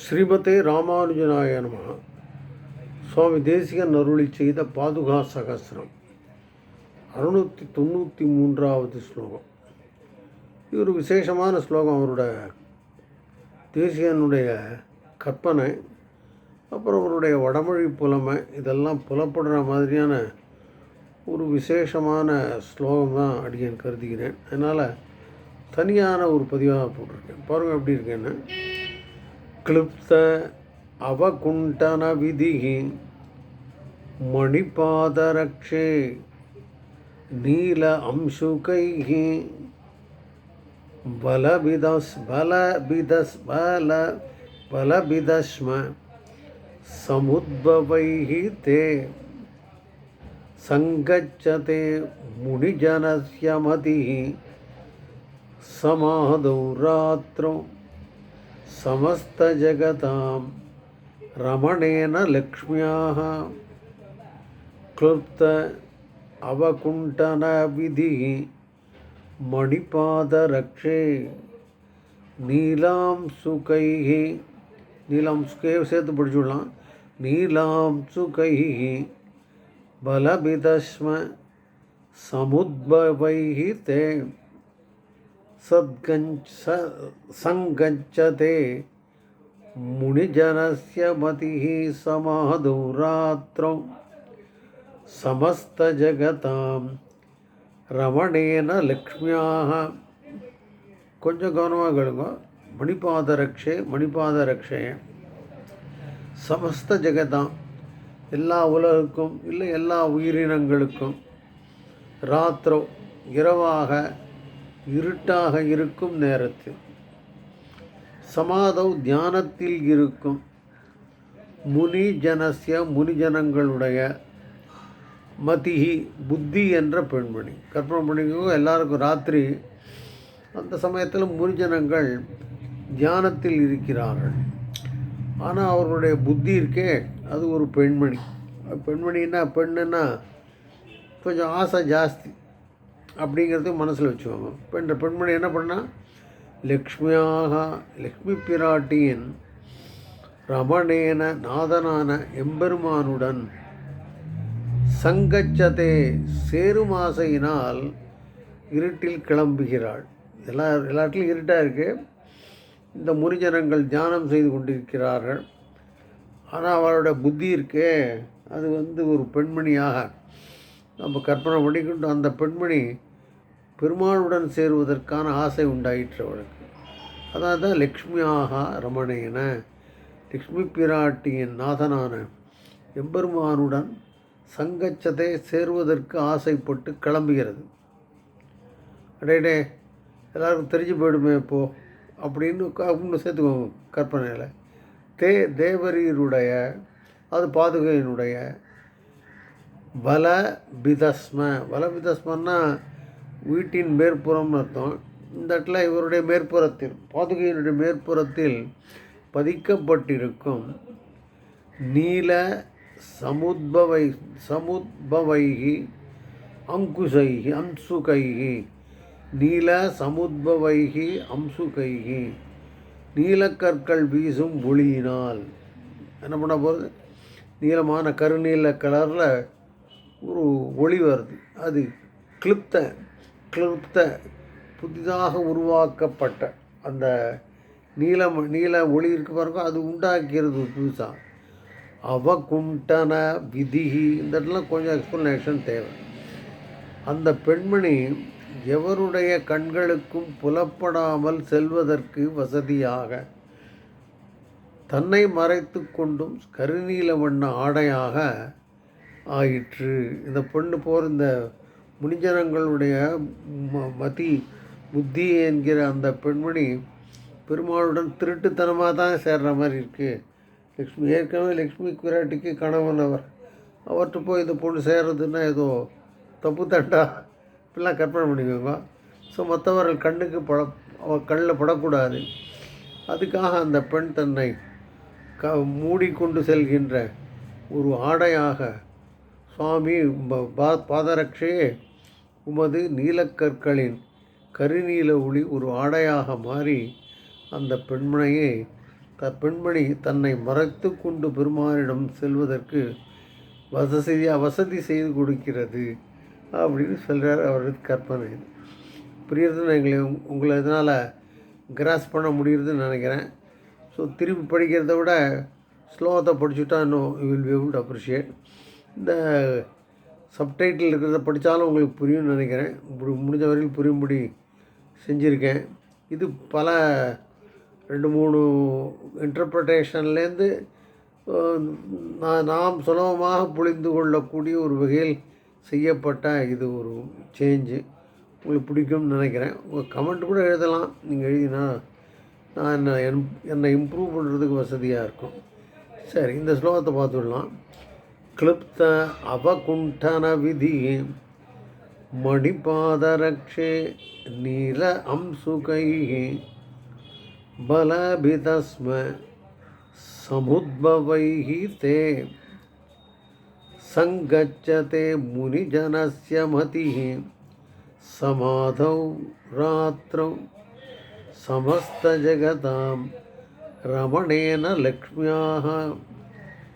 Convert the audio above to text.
ஸ்ரீமதே ராமானுஜனாய நம. சுவாமி தேசிகன் அருளி செய்த பாதுகா சகசிரம். அறுநூற்றி தொண்ணூற்றி மூன்றாவது ஸ்லோகம். இது ஒரு விசேஷமான ஸ்லோகம் அவரோட தேசிகனுடைய கற்பனை அப்புறம் அவருடைய வடமொழி புலமை இதெல்லாம் புலப்படுற மாதிரியான ஒரு விசேஷமான ஸ்லோகம் தான் அடியன் கருதுகிறேன். அதனால் தனியான ஒரு பதிவாக போட்டிருக்கேன். பாருங்கள் எப்படி இருக்கேன்னு क्लुप्त अवकुण्ठनविधिः मणिपादरक्षे नील अंशुकैः बलविदस् बलविदस् बल बलविदस्म समुद्भवैः ते सङ्गच्छते मुनिजनस्य मतिः समादौ रात्रौ समस्तजगतां रमणेन लक्ष्म्याः क्लुप्त अवकुण्ठनविधिः मणिपादरक्षे नीलां सुकैः नीलां सुकैव சேர்த்து படிச்சுடலாம் நீலாம் சுகைः बलविदस्म समुद्भवैः ते ಸದ್ಗಂಚ ಸ ಸಂಗಚ್ಚತೆ ಮತಿ ಸಮಾಧುರಾತ್ರ ಸಮಸ್ತ ಜಗತಾಂ ರಮಣೇನ ಲಕ್ಷ್ಮ್ಯಾಹ ಕೊಂಚ ಗೌರವಗಳಿಗ, ಮಣಿಪಾದ ರಕ್ಷೆ ಮಣಿಪಾದ ರಕ್ಷೆ. ಸಮಸ್ತ ಜಗತ, ಎಲ್ಲ ಉಲಕ್ಕೂ ಇಲ್ಲ ಎಲ್ಲ ಉಯಿರಿನಂಗಳಿಗೂ ರಾತ್ರೋ ಇರವಾಗ இருட்டாக இருக்கும் நேரத்தில். சமாதவ் தியானத்தில் இருக்கும். முனி ஜனசிய முனிஜனங்களுடைய மதிஹி புத்தி என்ற பெண்மணி. கற்பனை பண்ணிக்கோ எல்லாருக்கும் ராத்திரி அந்த சமயத்தில் முனிஜனங்கள் தியானத்தில் இருக்கிறார்கள். ஆனால் அவர்களுடைய புத்தி இருக்கே அது ஒரு பெண்மணி. பெண்மணின்னா பெண்ணுன்னா கொஞ்சம் ஆசை ஜாஸ்தி. அப்படிங்கிறது மனசில் வச்சுக்கோங்க. இப்போ இந்த பெண்மணி என்ன பண்ணால் லக்ஷ்மியாக லக்ஷ்மி பிராட்டியின் ரமணேன நாதனான எம்பெருமானுடன் சங்கச்சதே சேருமாசையினால் இருட்டில் கிளம்புகிறாள். எல்லா எல்லாட்டிலும் இருட்டாக இருக்குது இந்த முறிஜனங்கள் தியானம் செய்து கொண்டிருக்கிறார்கள். ஆனால் அவளோட புத்தி இருக்கே அது வந்து ஒரு பெண்மணியாக நம்ம கற்பனை பண்ணிக்கொண்டு அந்த பெண்மணி பெருமாளுடன் சேருவதற்கான ஆசை உண்டாயிற்று அவளுக்கு அதான் தான் லக்ஷ்மியாக ரமணேன லக்ஷ்மி பிராட்டியின் நாதனான எம்பெருமானுடன் சங்கச்சதை சேருவதற்கு ஆசைப்பட்டு கிளம்புகிறது. அடேடே எல்லாருக்கும் தெரிஞ்சு போயிடுமே இப்போ அப்படின்னு இன்னும் சேர்த்துக்கோங்க கற்பனையில். தே தேவரீருடைய அது பாதுகையினுடைய பல பிதஸ்ம பல பிதஸ்மன்னா வீட்டின் மேற்புறம் அர்த்தம் இந்த இடத்துல இவருடைய மேற்புறத்தில் பாதுகையினுடைய மேற்புறத்தில் பதிக்கப்பட்டிருக்கும் நீல சமுத்பவை சமுத்பவைகி அங்குசைகி அம்சுகைகி நீல சமுத்பவைகி அம்சுகைகி நீலக்கற்கள் வீசும் ஒளியினால். என்ன பண்ண போகிறது நீளமான கருநீல கலரில் ஒரு ஒளி வருது. அது கிளிப்த கிளிப்த புதிதாக உருவாக்கப்பட்ட அந்த நீலம் நீல ஒளி இருக்கு பாருங்க அது உண்டாக்கிறது புதுசாக அவகுண்டன விதிகி இந்த இடத்துல கொஞ்சம் எக்ஸ்ப்ளனேஷன் தேவை. அந்த பெண்மணி எவருடைய கண்களுக்கும் புலப்படாமல் செல்வதற்கு வசதியாக தன்னை மறைத்து கொண்டும் கருநீல வண்ண ஆடையாக ஆயிற்று. இந்த பொண்ணு போகிற இந்த முனிஜனங்களுடைய ம மதி புத்தி என்கிற அந்த பெண்மணி பெருமாளுடன் திருட்டுத்தனமாக தான் சேர்ற மாதிரி இருக்குது லக்ஷ்மி ஏற்கனவே லக்ஷ்மி குராட்டிக்கு கணவன் அவர். அவர்கிட்ட போய் இந்த பொண்ணு சேர்றதுன்னா ஏதோ தப்பு தண்டா? இப்படிலாம் கற்பனை பண்ணிக்கோங்க. ஸோ மற்றவர்கள் கண்ணுக்கு பட அவ கண்ணில் படக்கூடாது. அதுக்காக அந்த பெண் தன்னை க மூடிக்கொண்டு செல்கின்ற ஒரு ஆடையாக சுவாமி ப- பா- உமது நீலக்கற்களின் கருநீல ஒளி ஒரு ஆடையாக மாறி அந்த பெண்மணியை த பெண்மணி தன்னை மறைத்து கொண்டு பெருமானிடம் செல்வதற்கு வசதியாக வசதி செய்து கொடுக்கிறது அப்படின்னு சொல்கிறார் அவரது கற்பனை. புரியுறதுன்னு எங்களை உங்களை இதனால் கிராஸ் பண்ண முடியுறதுன்னு நினைக்கிறேன். ஸோ திரும்பி படிக்கிறத விட ஸ்லோகத்தை படிச்சுட்டா இன்னும் you will be able to appreciate இந்த சப்டைட்டில் இருக்கிறத படித்தாலும் உங்களுக்கு புரியும்னு நினைக்கிறேன். இப்படி முடிஞ்ச வரையில் புரியும்படி செஞ்சுருக்கேன். இது பல ரெண்டு மூணு இன்டர்பிரட்டேஷன்லேருந்து நான் நாம் சுலபமாக புரிந்து கொள்ளக்கூடிய ஒரு வகையில் செய்யப்பட்ட இது ஒரு சேஞ்சு உங்களுக்கு பிடிக்கும்னு நினைக்கிறேன். உங்கள் கமெண்ட் கூட எழுதலாம். நீங்கள் எழுதினா நான் என்ன என் என்னை இம்ப்ரூவ் பண்ணுறதுக்கு வசதியாக இருக்கும். சரி இந்த ஸ்லோகத்தை பார்த்துடலாம். क्लुप्त अवकुण्ठनविधि। मणिपादरक्षे नील अंशुकैः बलभितस्म समुद्भवैः ते सङ्गच्छते मुनिजनस्य मतिः। समाधौ रात्रौ समस्तजगतां रमणेन लक्ष्म्याः।